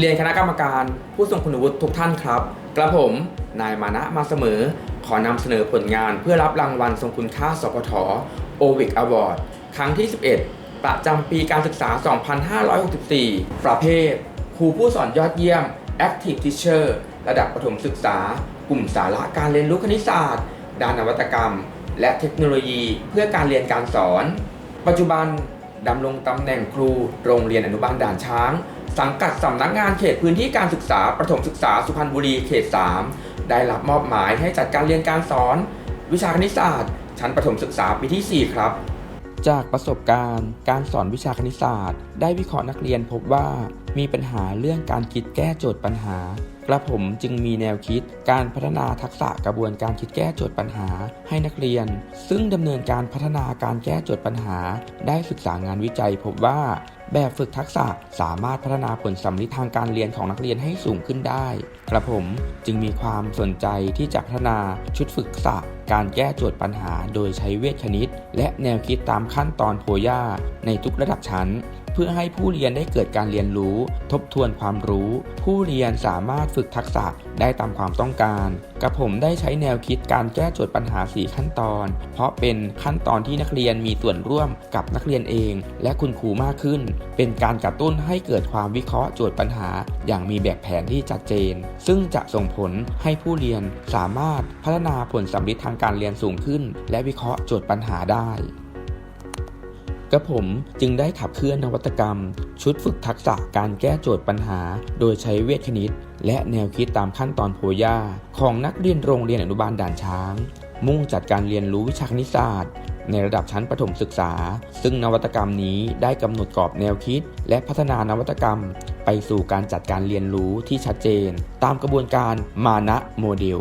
เรียนคณะกรรมการผู้ทรงคุณวุฒิทุกท่านครับ กระผมนายมานะมาเสมอ ขอนำเสนอผลงานเพื่อรับรางวัลทรงคุณค่าสพทโอวิกอวอร์ดครั้งที่ 11 ประจำปีการศึกษา 2564 ประเภท ครูผู้สอนยอดเยี่ยม Active Teacher ระดับประถมศึกษา กลุ่มสาระการเรียนรู้คณิตศาสตร์ ด้านนวัตกรรม และเทคโนโลยีเพื่อการเรียนการสอน ปัจจุบันดำรงตำแหน่งครูโรงเรียนอนุบาลด่านช้าง สังกัดสำนักงานเขตพื้นที่การศึกษาประถมศึกษาสุพรรณบุรีเขต 3 ได้รับมอบหมายให้จัดการเรียนการสอน วิชาคณิตศาสตร์ ชั้นประถมศึกษาปีที่ 4 ครับ จากประสบการณ์ การสอนวิชาคณิตศาสตร์ ได้วิเคราะห์นักเรียนพบว่ามีปัญหาเรื่องการคิดแก้โจทย์ปัญหา กระผมจึงมีแนวคิดการพัฒนาทักษะกระบวนการคิดแก้โจทย์ปัญหาให้นักเรียน ซึ่งดำเนินการพัฒนาการแก้โจทย์ปัญหา ได้ศึกษางานวิจัยพบว่าแบบฝึกทักษะสามารถพัฒนาผลสำลิดทางการเรียนของนักเรียนให้สูงขึ้นได้ กระผมจึงมีความสนใจที่จะพัฒนาชุดฝึกทักษะการแก้โจทย์ปัญหา โดยใช้เวทคณิต และแนวคิดตามขั้นตอนโพย่าในทุกระดับชั้น พื่อให้ผู้เรียนได้เกิดการเรียนรู้ ทบทวนความรู้ ผู้เรียนสามารถฝึกทักษะได้ตามความต้องการ กระผมได้ใช้แนวคิดการแก้โจทย์ปัญหา 4 ขั้นตอน เพราะเป็นขั้นตอนที่นักเรียนมีส่วนร่วมกับนักเรียนเอง และคุณครูมากขึ้น เป็นการกระตุ้นให้เกิดความวิเคราะห์โจทย์ปัญหา อย่างมีแบบแผนที่ชัดเจน ซึ่งจะส่งผลให้ผู้เรียนสามารถพัฒนาผลสำลิดทางการเรียนสูงขึ้น และวิเคราะห์โจทย์ปัญหาได้ กระผมจึงได้ขับเคลื่อนนวัตกรรม ชุดฝึกทักษะการแก้โจทย์ปัญหา โดยใช้เวทคณิต และแนวคิดตามขั้นตอนโพย่าของนักเรียนโรงเรียนอนุบาลด่านช้าง มุ่งจัดการเรียนรู้วิชาคณิตศาสตร์ ในระดับชั้นประถมศึกษา ซึ่งนวัตกรรมนี้ได้กำหนดกรอบแนวคิด และพัฒนานวัตกรรม ไปสู่การจัดการเรียนรู้ที่ชัดเจน ตามกระบวนการมานะโมเดล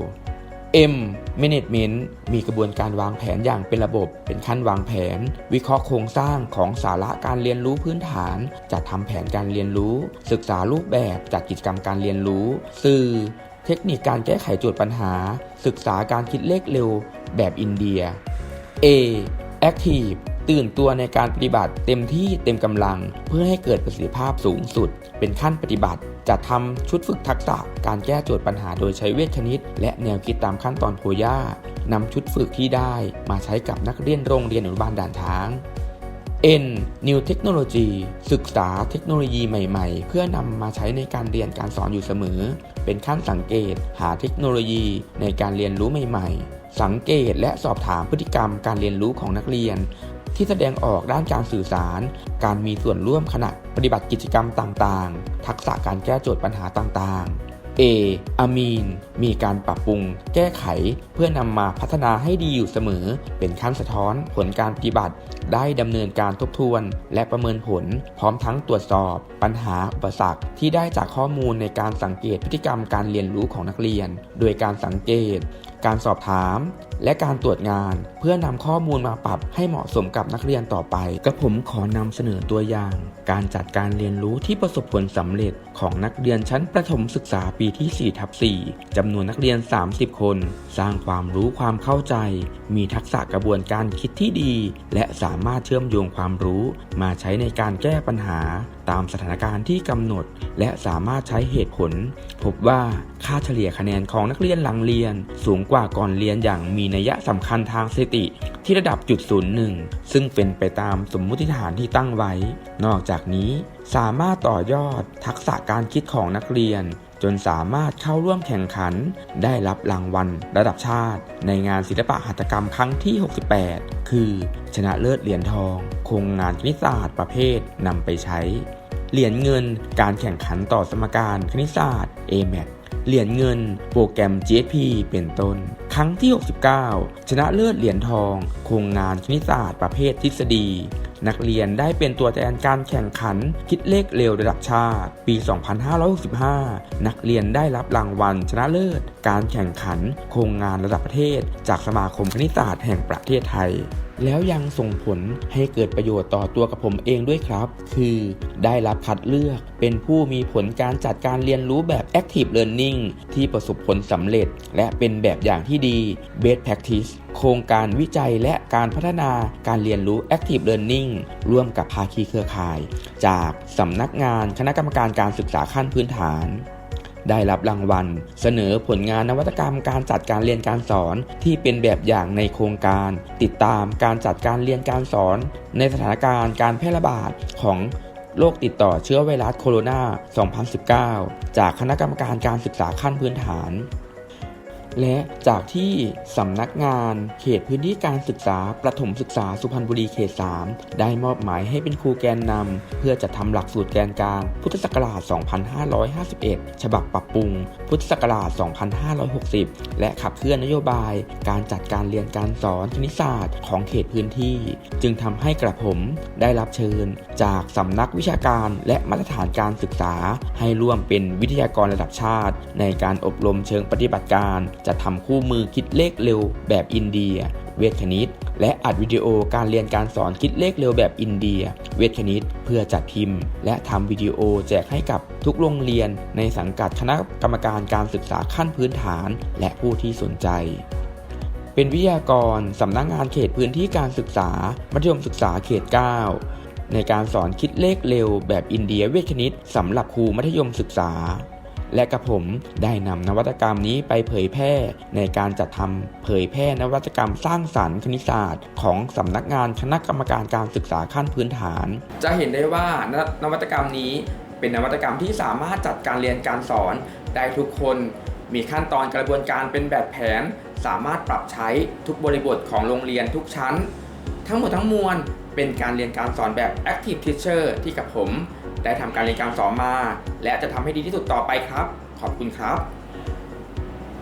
M Management มีกระบวนการวางแผนอย่างเป็นระบบ เป็นขั้นวางแผน วิเคราะห์โครงสร้างของสาระการเรียนรู้พื้นฐาน จัดทำแผนการเรียนรู้ ศึกษารูปแบบจัดกิจกรรมการเรียนรู้ สื่อ เทคนิคการแก้ไขโจทย์ปัญหา ศึกษาการคิดเลขเร็วแบบอินเดีย A Active ตื่นตัวในการปฏิบัติเต็มที่เต็มกำลัง เพื่อให้เกิดประสิทธิภาพสูงสุด เป็นขั้นปฏิบัติจัดทำชุดฝึกทักษะการแก้โจทย์ปัญหาโดยใช้เวทคณิต และแนวคิดตามขั้นตอนโพย่านำชุดฝึกที่ได้มาใช้กับนักเรียนโรงเรียนอนุบาลด่านช้าง N New Technology ศึกษาเทคโนโลยีใหม่ๆ เพื่อนำมาใช้ในการเรียนการสอนอยู่เสมอ เป็นขั้นสังเกต หาเทคโนโลยีในการเรียนรู้ใหม่ ๆ สังเกตและสอบถามพฤติกรรมการเรียนรู้ของนักเรียน ที่แสดงออกด้านการสื่อสาร การมีส่วนร่วมขณะปฏิบัติกิจกรรมต่างๆ ทักษะการแก้โจทย์ปัญหาต่างๆ A อามีน มีการปรับปรุง แก้ไข เพื่อนำมาพัฒนาให้ดีอยู่เสมอ เป็นขั้นสะท้อนผลการปฏิบัติ ได้ดำเนินการทบทวน และประเมินผล พร้อมทั้งตรวจสอบ ปัญหาอุปสรรคที่ได้จากข้อมูลในการสังเกตพฤติกรรมการเรียนรู้ของนักเรียน โดยการสังเกตการสอบถาม และการตรวจงาน เพื่อนำข้อมูลมาปรับให้เหมาะสมกับนักเรียนต่อไป กระผมขอนำเสนอตัวอย่าง การจัดการเรียนรู้ที่ประสบผลสำเร็จของนักเรียนชั้นประถมศึกษาปีที่4ทับ4จำนวนนักเรียน 30 คน สร้างความรู้ความเข้าใจ มีทักษะกระบวนการคิดที่ดี และสามารถเชื่อมโยงความรู้ มาใช้ในการแก้ปัญหา ตามสถานการณ์ที่กำหนด และสามารถใช้เหตุผล พบว่าค่าเฉลี่ยคะแนนของนักเรียนหลังเรียน สูงกว่าก่อนเรียนอย่างมีนัยสำคัญทางสถิติ ที่ระดับจุดศูนย์หนึ่งซึ่งเป็นไปตามสมมุติฐานที่ตั้งไว้ นอกจากนี้สามารถต่อยอดทักษะการคิดของนักเรียนจนสามารถเข้าร่วมแข่งขัน ได้รับรางวัลระดับชาติ ในงานศิลปะหัตถกรรมครั้งที่ 68 คือ ชนะเลิศเหรียญทอง โครงงานคณิตศาสตร์ประเภทนำไปใช้ เหรียญเงิน การแข่งขันต่อสมการคณิตศาสตร์ AMAT เหรียญเงิน โปรแกรม GSP เป็นต้น ครั้งที่ 69 ชนะเลิศเหรียญทอง โครงงานคณิตศาสตร์ประเภททฤษฎี นักเรียนได้เป็นตัวแทนการแข่งขันคิดเลขเร็วระดับชาติ ปี 2565 นักเรียนได้รับรางวัลชนะเลิศ การแข่งขัน โครงงานระดับประเทศ จากสมาคมคณิตศาสตร์แห่งประเทศไทยแล้วยังส่งผลให้เกิดประโยชน์ต่อตัวกับผมเองด้วยครับ คือได้รับคัดเลือกเป็นผู้มีผลการจัดการเรียนรู้แบบ Active Learning ที่ประสบผลสำเร็จ และเป็นแบบอย่างที่ดี Best Practice โครงการวิจัยและการพัฒนาการเรียนรู้ Active Learning ร่วมกับภาคีเครือข่าย จากสำนักงานคณะกรรมการการศึกษาขั้นพื้นฐาน ได้รับรางวัล เสนอผลงานนวัตกรรมการจัดการเรียนการสอนที่เป็นแบบอย่างในโครงการ ติดตามการจัดการเรียนการสอน ในสถานการณ์การแพร่ระบาดของโรคติดต่อเชื้อไวรัสโคโรนา 2019 จากคณะกรรมการการศึกษาขั้นพื้นฐาน และจากที่สำนักงานเขตพื้นที่การศึกษาประถมศึกษาสุพรรณบุรีเขต 3 ได้มอบหมายให้เป็นครูแกนนำเพื่อจัดทำหลักสูตรแกนกลาง พุทธศักราช 2551 ฉบับปรับปรุง พุทธศักราช 2560 และขับเคลื่อนนโยบาย การจัดการเรียนการสอนคณิตศาสตร์ของเขตพื้นที่ จึงทำให้กระผมได้รับเชิญ จากสำนักวิชาการและมาตรฐานการศึกษา ให้ร่วมเป็นวิทยากรระดับชาติ ในการอบรมเชิงปฏิบัติการจะทำคู่มือคิดเลขเร็วแบบอินเดีย เวทคณิต และอัดวิดีโอการเรียนการสอนคิดเลขเร็วแบบอินเดีย เวทคณิต เพื่อจัดพิมพ์ และทำวิดีโอแจกให้กับทุกโรงเรียน ในสังกัดคณะกรรมการการศึกษาขั้นพื้นฐาน และผู้ที่สนใจเป็นวิทยากรสำนักงงานเขตพื้นที่การศึกษา มัธยมศึกษาเขต 9 ในการสอนคิดเลขเร็วแบบอินเดียเวทคณิตสำหรับครูมัธยมศึกษา และกระผมได้นำนวัตกรรมนี้ไปเผยแพร่ ในการจัดทำเผยแพร่นวัตกรรมสร้างสรรค์คณิตศาสตร์ ของสำนักงานคณะกรรมการการศึกษาขั้นพื้นฐาน จะเห็นได้ว่านนวัตกรรมนี้เป็นนวัตกรรมที่สามารถจัดการเรียนการสอนได้ทุกคน มีขั้นตอนกระบวนการเป็นแบบแผน สามารถปรับใช้ทุกบริบทของโรงเรียนทุกชั้น ทั้งหมดทั้งมวลเป็นการเรียนการสอนแบบ Active Teacher ที่กับผม ได้ทำการเรียนการสอนมา และจะทำให้ดีที่สุดต่อไปครับ ขอบคุณครับ